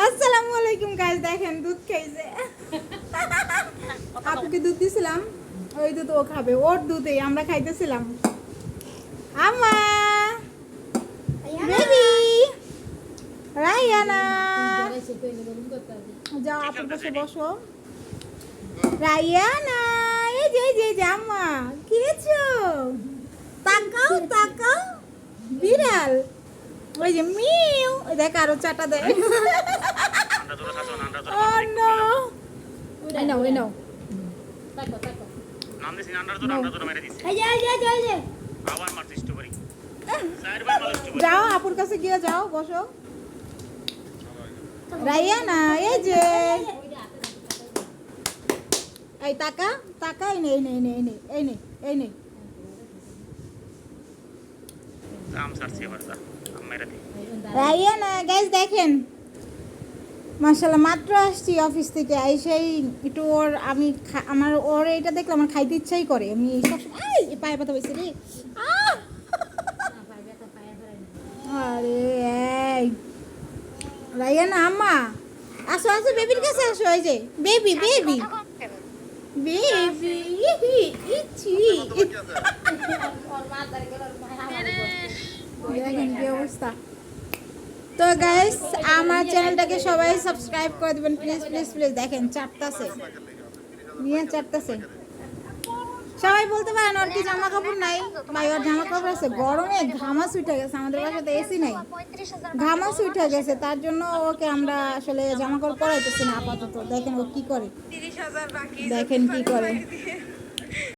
আসসালামু আলাইকুম গাইস দেখেন দুধ খাইছে আপুকে দুধ দিছিলাম ওই দুধ ও খাবে ওর দুধেই আমরা খাইতেছিলাম। আমা বেবি রায়ানা যাও আপুর পাশে বসো। রায়ানা এই যে যে যে আম্মা খেয়েছো? তাকাও তাকাও বিড়াল। ওই যে মিউ দেখ আরও চাটা দেয় Oh no! I know, I know. নাম দিছি আন্ডার জোর আন্ডার জোর মেরে দিছি। এই যে, এই যে, এই যে, আবার মারতে স্ট্রবেরি। চারবার মারতে স্ট্রবেরি। যাও আপুর কাছে গিয়ে যাও বসো। রাইয়ানা এই যে। এই টাকা টাকা এই নে এই নে এই নে এই নে এই নে এই আম সারছি এবার রাইয়ানা গাইস দেখেন। মাশাল্লাহ মাত্র আসছি অফিস থেকে সেই একটু ওর আমি আমার ওর এটা দেখলে আমার খাইতে ইচ্ছাই করে। আমি সবসময় পায়ে ব্যথা পেয়েছি রে। আরে এই। রাইয়ানা আম্মা। আসো আসো বেবির কাছে আসো এই যে বেবি বেবি। বেবি ইচ্ছি দেখেন কি অবস্থা তো গাইস আমার চ্যানেলটাকে সবাই সাবস্ক্রাইব করে দিবেন প্লিজ প্লিজ প্লিজ দেখেন চারটাছে নিয়ে চারটাছে সবাই বলতে পারেন ওর কি জামা কাপড় নাই? ভাই ওর জামা কাপড় আছে। গরমে ঘামাস উঠে গেছে। আমাদের বাসাতে এসি নাই। ঘামাস উঠে গেছে। তার জন্য ওকে আমরা আসলে জামা কাপড় পরাইতেছি না আপাতত। দেখেন ও কি করে। দেখেন কি করে।